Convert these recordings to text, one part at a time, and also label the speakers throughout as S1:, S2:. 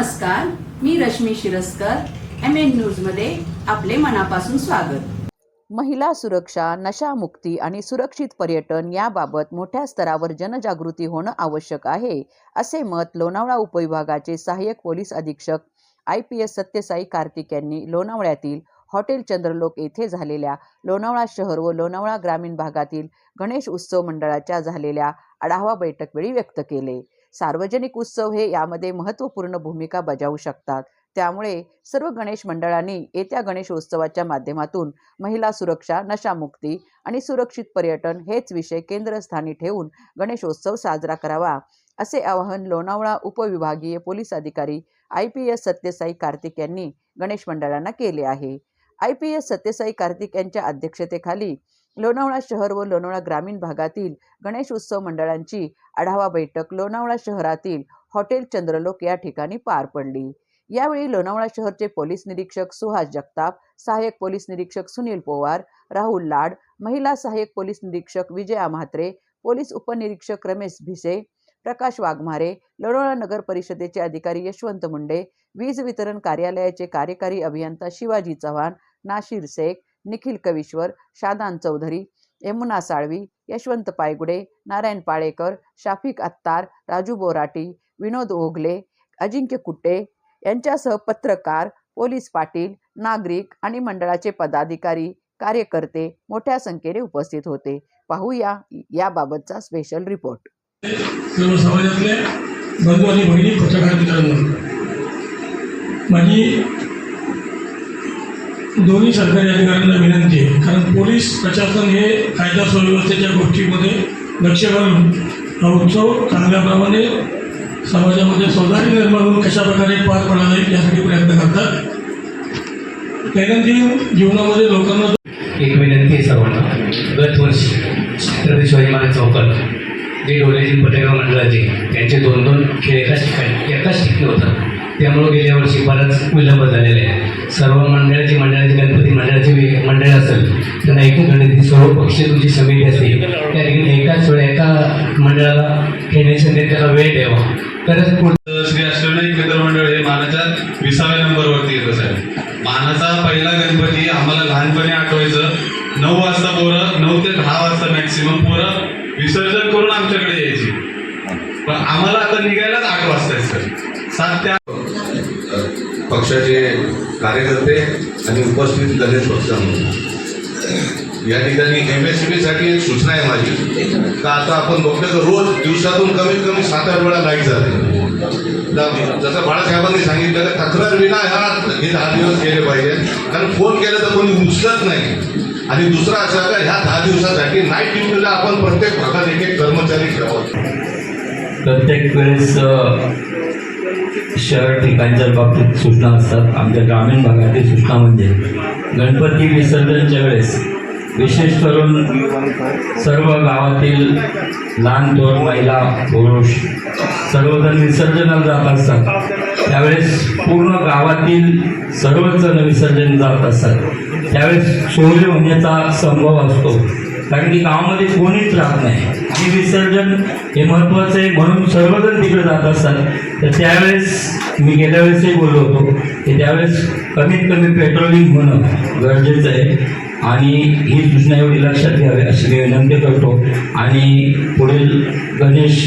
S1: नमस्कार मी Rashmi Shiraskar M N न्यूजमध्ये आपले मनापासून स्वागत.
S2: महिला सुरक्षा नशामुक्ती आणि सुरक्षित पर्यटन याबाबत मोठ्या स्तरावर जनजागृती होणं आवश्यक आहे असे मत लोणावळा उपविभागाचे सहाय्यक पोलीस अधीक्षक I P S Satyasai Kartik यांनी लोणावळ्यातील हॉटेल चंद्रलोक येथे झालेल्या लोणावळा शहर व लोणावळा ग्रामीण भागातील गणेश उत्सव मंडळाच्या झालेल्या आढावा बैठकवेळी व्यक्त केले. सार्वजनिक उत्सव हे यामध्ये महत्त्वपूर्ण भूमिका बजावू शकतात. त्यामुळे सर्व गणेश मंडळांनी येत्या गणेशोत्सवाच्या माध्यमातून महिला सुरक्षा नशामुक्ती आणि सुरक्षित पर्यटन हेच विषय केंद्रस्थानी ठेवून गणेशोत्सव साजरा करावा असे आवाहन लोणावळा उपविभागीय पोलीस अधिकारी I P S Satyasai Kartik यांनी गणेश मंडळांना केले आहे. I P S Satyasai Kartik यांच्या अध्यक्षतेखाली लोणावळा शहर व लोणावळा ग्रामीण भागातील गणेश उत्सव मंडळांची आढावा बैठक लोणावळा शहरातील हॉटेल चंद्रलोक या ठिकाणी पार पडली. यावेळी लोणावळा शहरचे पोलीस निरीक्षक सुहास जगताप सहाय्यक पोलीस निरीक्षक सुनील पोवार राहुल लाड महिला सहाय्यक पोलीस निरीक्षक विजया म्हात्रे पोलीस उपनिरीक्षक रमेश भिसे प्रकाश वाघमारे लोणावळा नगर परिषदेचे अधिकारी यशवंत मुंडे वीज वितरण कार्यालयाचे कार्यकारी अभियंता शिवाजी चव्हाण नाशिर शेख निखिल कविश्वर शादान चौधरी यमुना साळवी यशवंत पायगुडे नारायण पाळेकर शाफिक अत्तार राजू बोराटी विनोद ओघले अजिंक्य कुट्टे यांच्यासह पत्रकार पोलीस पाटील नागरिक आणि मंडळाचे पदाधिकारी कार्यकर्ते मोठ्या संख्येने उपस्थित होते. पाहूया याबाबतचा स्पेशल रिपोर्ट
S3: सर्व समाजातले बंधू आणि बहिणी पत्रकार मित्रांनो माझी दोन्ही सरकारी अधिकाऱ्यांना विनंती आहे. कारण पोलीस प्रशासन हे कायदा सुव्यवस्थेच्या गोष्टीमध्ये लक्ष घालून हा उत्सव चांगल्याप्रमाणे समाजामध्ये सौदारी निर्माण होऊन कशा प्रकारे पार पडायला येईल यासाठी प्रयत्न करतात. दैनंदिन जीवनामध्ये लोकांना
S4: एक विनंती आहे सर्वांना. गत वर्षी छत्रपती शिवाजी महाराज चौकात जे डोलेजी पटेगाव मंडळाचे त्यांचे दोन दोन खेळ एकाच ठिकाणी एकाच ठिकाणी होतात. त्यामुळं गेल्या वर्षी बराच विलंब झालेला आहे. सर्व मंडळाची मंडळ मंडळाची मंडळ असेल त्यांना एकत्रित सर्व पक्षीय तुमची समिती असते. त्या ठिकाणी एकाच वेळा एका मंडळाला खेळण्यासाठी त्याला वेळ द्यावा. तरच पुढे
S5: श्री अष्टविनायक मित्र मंडळ हे मानाच्या विसाव्या नंबरवरती येतं साहेब. मानाचा पहिला गणपती आम्हाला लहानपणी आठवायचं. नऊ वाजता पोरं नऊ ते दहा वाजता मॅक्सिमम पोरं विसर्जन करून आमच्याकडे यायची. पण आम्हाला आता निघायलाच आठ वाजता सर सात त्या
S6: पक्षाचे कार्यकर्ते आणि उपस्थित गणेश भक्त या ठिकाणी एम एस सी साठी एक सूचना आहे माझी. का आता आपण बघतो तर रोज दिवसातून कमीत कमी सात आठ वेळा लाइट जाते. जसं बाळासाहेबांनी सांगितलं तक्रार विना ह्या हे दहा दिवस गेले पाहिजे. कारण फोन केला तर कोणी उचलत नाही. आणि दुसरा असं का ह्या दहा दिवसासाठी नाईट ड्युटीला आपण प्रत्येक भागात एक एक कर्मचारी ठेवावा.
S7: प्रत्येक वेळेस शहर ठिकाणच्या बाबतीत सूचना असतात आमच्या ग्रामीण भागातील सूचना म्हणजे गणपती विसर्जनच्या वेळेस विशेष करून सर्व गावातील लहान थोर महिला पुरुष सर्वजण विसर्जनाला जात असतात. त्यावेळेस पूर्ण गावातील सर्वजण विसर्जन जात असतात. त्यावेळेस चोरी होण्याचा संभव असतो. कारण की गावामध्ये कोणीच राहत नाही. आणि विसर्जन हे महत्त्वाचं आहे म्हणून सर्वजण तिकडे जात असतात. तर त्यावेळेस मी गेल्या वेळेसही बोललो होतो की त्यावेळेस कमीत कमी पेट्रोलिंग होणं गरजेचं आहे. आणि ही सूचना एवढी लक्षात घ्यावी अशी मी विनंती करतो. आणि पुढील गणेश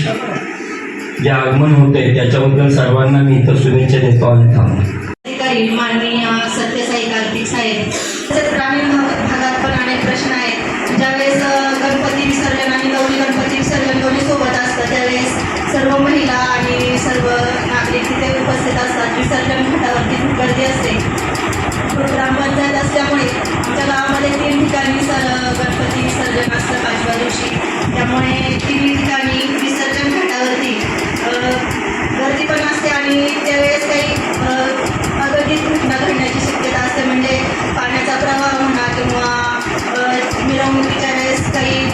S7: जे आगमन होते त्याच्याबद्दल सर्वांना मी इथं शुभेच्छा देतो आणि थांबतो.
S8: अधिकारी माननीय सत्यसाई कार्तिक साहेब तसेच ग्रामीण भागात पण अनेक प्रश्न आहेत. ज्यावेळेस गणपती विसर्जन आणि गौरी गणपती विसर्जन दोन्ही सोबत असतं त्यावेळेस सर्व महिला आणि उपस्थित असतात. विसर्जन घाटावरती खूप गर्दी असते. ग्रामपंचायत असल्यामुळे आमच्या गावामध्ये तीन ठिकाणी सर गणपती विसर्जन असतं पाचव्या दिवशी. त्यामुळे तिन्ही ठिकाणी विसर्जन घाटावरती गर्दी पण असते आणि त्यावेळेस काही अगदी घटना घडण्याची शक्यता असते. म्हणजे पाण्याचा प्रवाह म्हणा किंवा मिरवणुकीच्या वेळेस काही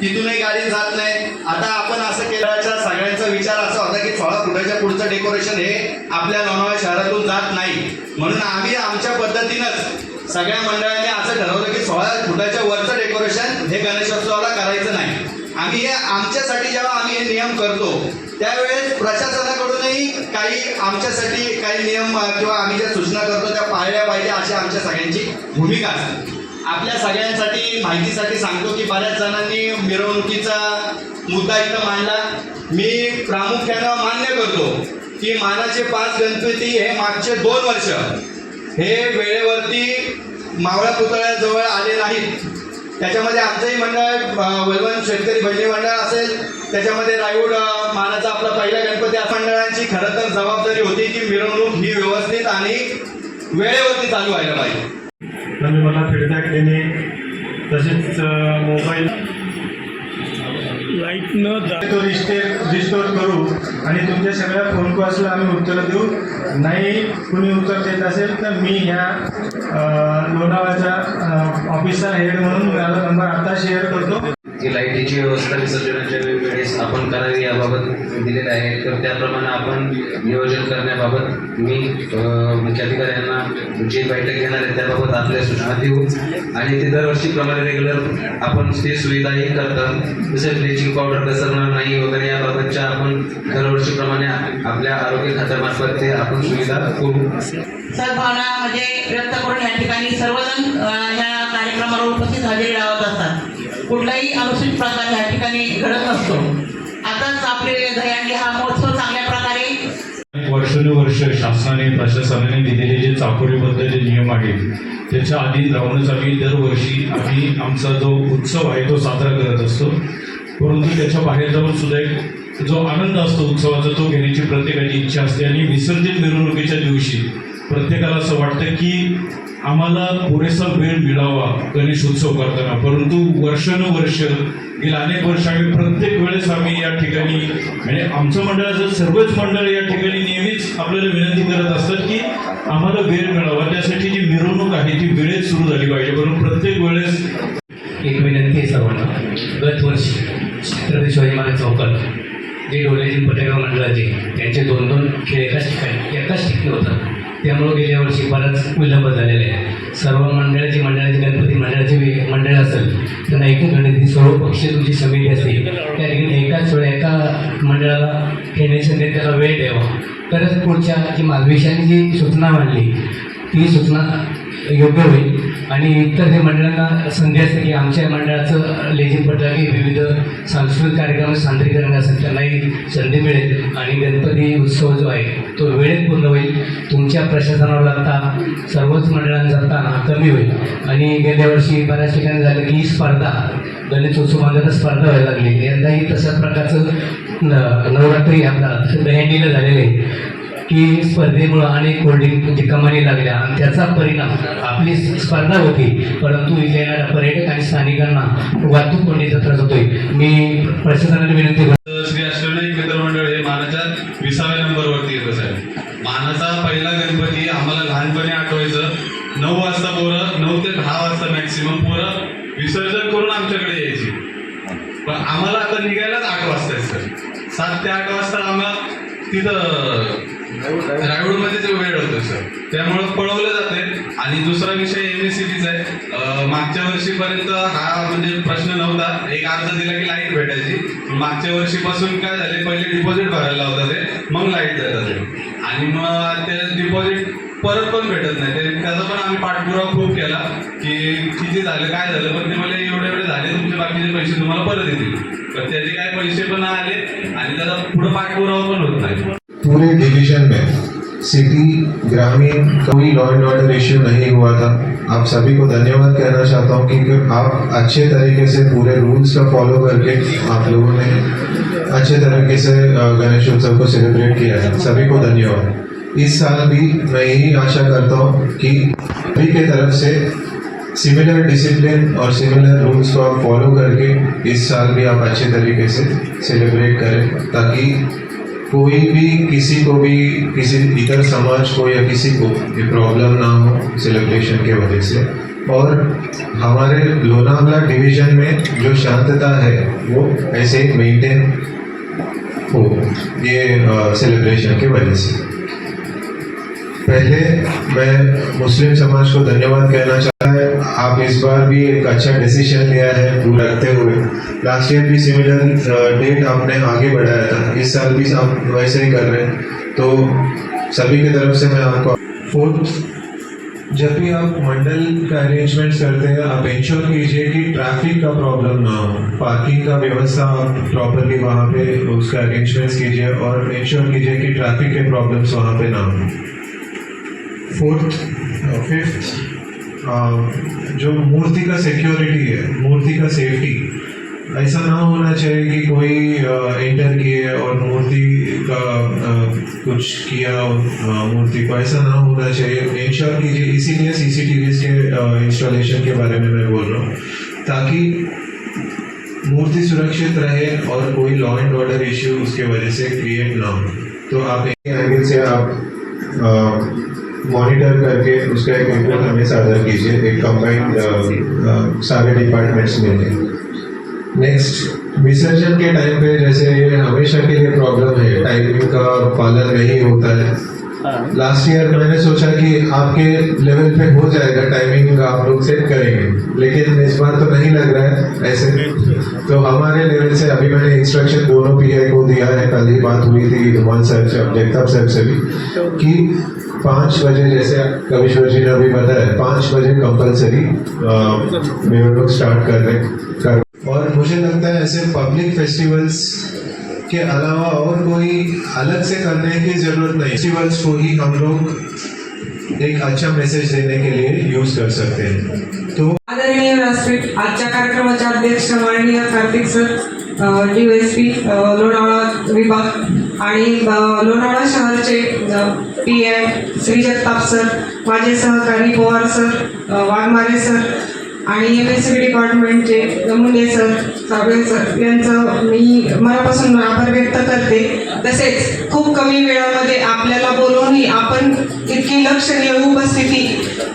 S9: तिथूनही गाडी जात नाही. आता आपण असं केल्याच्या सगळ्यांचा विचार असा होता की सोळा फुटाच्या पुढचं डेकोरेशन हे आपल्या लोणावळा शहरातून जात नाही. म्हणून आम्ही आमच्या पद्धतीनंच सगळ्या मंडळांनी असं ठरवलं की सोळा फुटाच्या वरचं डेकोरेशन हे गणेशोत्सवाला करायचं नाही. आम्ही हे आमच्यासाठी जेव्हा आम्ही हे नियम करतो त्यावेळेस प्रशासनाकडूनही काही आमच्यासाठी काही नियम किंवा आम्ही ज्या सूचना करतो त्या पाळल्या पाहिजे अशी आमच्या सगळ्यांची भूमिका असते. आपल्या सगळ्यांसाठी माहितीसाठी सांगतो की बऱ्याच जणांनी मिरवणुकीचा मुद्दा इथं मांडला. मी प्रामुख्यानं मान्य करतो की मानाचे पाच गणपती हे मागचे दोन वर्ष हे वेळेवरती मावळा पुतळ्याजवळ आले नाहीत. त्याच्यामध्ये आमचंही मंडळ अ, वलवण शेतकरी भजनी मंडळ असेल त्याच्यामध्ये रायवड मानाचा आपला पहिला गणपती मंडळांची खरं तर जबाबदारी होती की मिरवणूक ही व्यवस्थित आणि वेळेवरती चालू व्हायला पाहिजे.
S10: तुम्ही मला फीडबॅक देणे तसेच मोबाईल
S3: लाइट न
S10: तो रिस्टे रिस्टोर करू. आणि तुमच्या सगळ्या फोन कॉल्सला आम्ही उत्तरं देऊ. नाही कुणी उत्तर देत असेल तर मी ह्या लोणावळ्याच्या ऑफिसचा हेड म्हणून माझा नंबर आता शेअर करतो.
S4: जी व्यवस्था विसर्जनाच्या वेळेस आपण करावी याबाबत दिलेलं आहे. तर त्याप्रमाणे आपण नियोजन करण्याबाबत मी मुख्य मुख्याधिकाऱ्यांना जी बैठक घेणार आहे त्याबाबत आपल्या सूचना देऊ. आणि ते दरवर्षीप्रमाणे रेग्युलर आपण ते सुविधाही करतात. जसं ब्लिचिंग पावडर घसरणार नाही वगैरे याबाबतच्या आपण दरवर्षीप्रमाणे आपल्या आरोग्य खात्यामार्फत ते आपण सुविधा करू.
S11: सद्भावना म्हणजे व्यक्त करून या ठिकाणी सर्वजण या कार्यक्रमावर उपस्थित हजेरी लावत असतात. कुठलाही अनुचित प्रकार या ठिकाणी घडत नसतो. आताच आपले दहीहंडी हा महोत्सव चांगल्या प्रकारे
S3: वर्षानुवर्ष शासनाने प्रशासनाने दिलेले जे चाकोरीबद्ध जे नियम आहेत त्याच्या आधी जाऊनच आम्ही दरवर्षी आम्ही आमचा जो उत्सव आहे तो साजरा करत असतो. परंतु त्याच्या बाहेर जाऊन सुद्धा एक जो आनंद असतो उत्सवाचा तो घेण्याची प्रत्येकाची इच्छा असते. आणि विसर्जन मिरवणुकीच्या दिवशी प्रत्येकाला असं वाटतं की आम्हाला पुरेसा वेळ मिळावा गणेशोत्सव करताना. परंतु वर्षानुवर्ष गेल्या अनेक वर्ष आम्ही प्रत्येक वेळेस आम्ही या ठिकाणी म्हणजे आमचं मंडळाचं सर्वच मंडळ या ठिकाणी नेहमीच आपल्याला विनंती करत असतात की आम्हाला वेळ मिळावा. त्यासाठी जी मिरवणूक आहे ती वेळेत सुरू झाली पाहिजे. परंतु प्रत्येक वेळेस
S4: एक विनंती आहे सर्वांना. गत वर्षी छत्रपती शिवाजी महाराज चौकात जे डोलेजी पटेगाव मंडळाचे त्यांचे दोन दोन खेळ एकाच ठिकाणी एकाच ठिकाणी होतात. त्यामुळं गेल्या वर्षी बराच विलंब झालेला आहे. सर्व मंडळाची मंडळाची गणपती मंडळाचे वे- मंडळ असेल त्यांना एकूण गणपती सर्व पक्षीय तुमची समिती असते त्या ठिकाणी एकाच वेळा एका मंडळाला घेण्याच्या त्याला वेळ द्यावा. तरच पुढच्या जी माधवेशांनी जी सूचना मांडली ती सूचना योग्य होईल. आणि इतर हे मंडळांना संधी असते की आमच्या मंडळाचं लेझिम पटाकी विविध सांस्कृतिक कार्यक्रम सादरीकरण असेल त्यांनाही संधी मिळेल आणि गणपती उत्सव जो आहे तो वेळेत पूर्ण होईल. तुमच्या प्रशासनावर लागता सर्वच मंडळांना जाताना कमी होईल. आणि गेल्या वर्षी बऱ्याच ठिकाणी झालं की ही स्पर्धा गणेश उत्सवामध्ये स्पर्धा व्हायला लागली. यंदाही तशाच प्रकारचं न नवरात्री आपला दहेंडीला झालेलं आहे. की स्पर्धेमुळं अनेक होल्डिंग म्हणजे लागल्या आणि त्याचा परिणाम आपली स्पर्धा होती परंतु इथे येणाऱ्या पर्यटक आणि स्थानिकांना वाहतूक कोंडीचा त्रास होतोय. मी प्रशासनाला विनंती करतो.
S5: श्री अष्टविनायक मित्रमंडळ हे मानाच्या विसाव्या नंबरवरती येतं साहेब. मानाचा पहिला गणपती आम्हाला लहानपणी आठवायचं. नऊ वाजता पोरं नऊ ते दहा वाजता मॅक्सिमम पोरं विसर्जन करून आमच्याकडे यायची. पण आम्हाला आता निघायलाच आठ वाजता सर सात ते आठ वाजता आम्हाला तिथं रायगडमध्ये जो वेळ होतो सर त्यामुळं पळवलं जाते आणि दुसरा विषय एम एस सी आहे. मागच्या वर्षीपर्यंत हा म्हणजे प्रश्न नव्हता. एक अर्ज दिला की लाइट भेटायची. मागच्या वर्षीपासून काय झाले पहिले डिपॉझिट भरायला लावतात ते. मग लाइट जातात आणि मग ते डिपॉझिट परत पण भेटत नाही. ते त्याचा पण आम्ही पाठपुरावा खूप केला की किती झालं काय झालं पण ते मला एवढे एवढे झाले तुमचे बाकीचे पैसे तुम्हाला परत येतील. पण त्याचे काय पैसे पण आले आणि त्याचा पुढं पाठपुरावा पण होत नाही.
S12: पूरे डिवीज़न में सिटी ग्रामीण, कोई लॉ एंड ऑर्डर इश्यू नहीं हुआ था। आप सभी को धन्यवाद कहना चाहता हूँ क्योंकि आप अच्छे तरीके से पूरे रूल्स का फॉलो करके आप लोगों ने अच्छे तरीके से गणेश उत्सव को सेलिब्रेट किया है। सभी को धन्यवाद। इस साल भी मैं यही आशा करता हूँ कि सभी के तरफ़ से सिमिलर डिसिप्लिन और सिमिलर रूल्स को आप फॉलो करके इस साल भी आप अच्छे तरीके से सेलिब्रेट करें, ताकि कोई भी किसी को भी, किसी इतर समाज को या किसी को ये प्रॉब्लम ना हो सेलिब्रेशन के वजह से। और हमारे लोनावला डिवीज़न में जो शांतता है, वो ऐसे मेंटेन हो, ये सेलिब्रेशन के वजह से। पहले मैं मुस्लिम समाज को धन्यवाद कहना चाहता है। आप इस बार भी एक अच्छा डिसीज़न लिया है रखते हुए। लास्ट ईयर भी सिमिलर डेट आपने आगे बढ़ाया था। इस साल भी आप वैसे ही कर रहे हैं। तो सभी की तरफ़ से मैं आपको फोर्थ जब भी आप मंडल का अरेंजमेंट करते हैं, आप इंश्योर कीजिए कि ट्रैफ़िक का प्रॉब्लम ना हो। पार्किंग का व्यवस्था आप प्रॉपरली वहाँ पे उसका अरेंजमेंट्स कीजिए और इंश्योर कीजिए कि ट्रैफ़िक के प्रॉब्लम्स वहाँ पे ना हो। फोर्थ फिफ्थ जो मूर्ति का सिक्योरिटी है, मूर्ति का सेफ्टी ऐसा ना होना चाहिए कि कोई एंटर किए और मूर्ति का कुछ किया मूर्ति को, ऐसा ना होना चाहिए। इंश्योर कीजिए, इसीलिए सीसीटीवी के इंस्टॉलेशन के बारे में मैं बोल रहा हूँ, ताकि मूर्ति सुरक्षित रहे और कोई लॉ एंड ऑर्डर इश्यू उसके वजह से क्रिएट ना हो। तो आप एंगल से आप मॉनिटर करके उसका एक रिपोर्ट हमें साझा कीजिए एक कंबाइंड सारे डिपार्टमेंट्स मिलके नेक्स्ट विसर्जन के टाइम पे जैसे ये हमेशा के लिए प्रॉब्लम है टाइमिंग का पालन नहीं होता है। लास्ट ईयर मैंने सोचा कि आपके लेवल पे हो जाएगा टाइमिंग आप लोग सेट करेंगे। लेकिन इस बार तो नहीं लग रहा है ऐसे। तो हमारे लेवल से अभी मैंने इंस्ट्रक्शन दोनों पी को दिया है। कल ही बात हुई थी रुमान सर से जगताप सर से भी कि पाँच बजे जैसे कविश्वर जी ने अभी बताया पाँच बजे कंपलसरी मिनोलोग स्टार्ट कर रहे कर और मुझे लगता है ऐसे पब्लिक फेस्टिवल्स के अलावा और कोई अलग से करने की ज़रूरत नहीं। फेस्टिवल्स को ही हम लोग एक अच्छा मैसेज देने के लिए यूज़ कर सकते हैं। तो
S13: आदरणीय व्यासपीठ आजच्या कार्यक्रमाचे अध्यक्ष माननीय कार्तिक सर डीएसपी लोणावळा विभाग आणि Lonavala शहरचे P I Shri Jagtap sir माझे सहकारी पवार सर वाघमारे सर आणि एम एस सी डिपार्टमेंटचे मुंडे सर साबळे सर यांचं मी मनापासून आभार व्यक्त करते. तसेच खूप कमी वेळामध्ये आपल्याला बोलवूनही आपण इतकी लक्षणीय उपस्थिती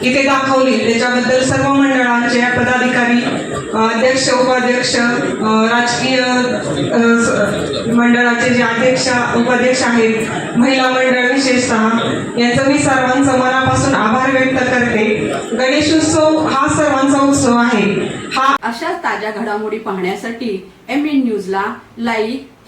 S13: इथे दाखवली. त्याच्याबद्दल सर्व मंडळांचे पदाधिकारी अध्यक्ष उपाध्यक्ष राजकीय मंडळाचे जे अध्यक्ष उपाध्यक्ष आहेत महिला मंडळ विशेषतः यांचं मी सर्वांचं मनापासून आभार व्यक्त करते. गणेशोत्सव हा सर्वांचा उत्सव आहे. हा
S1: अशा ताज्या घडामोडी पाहण्यासाठी एम एन न्यूजला लाईक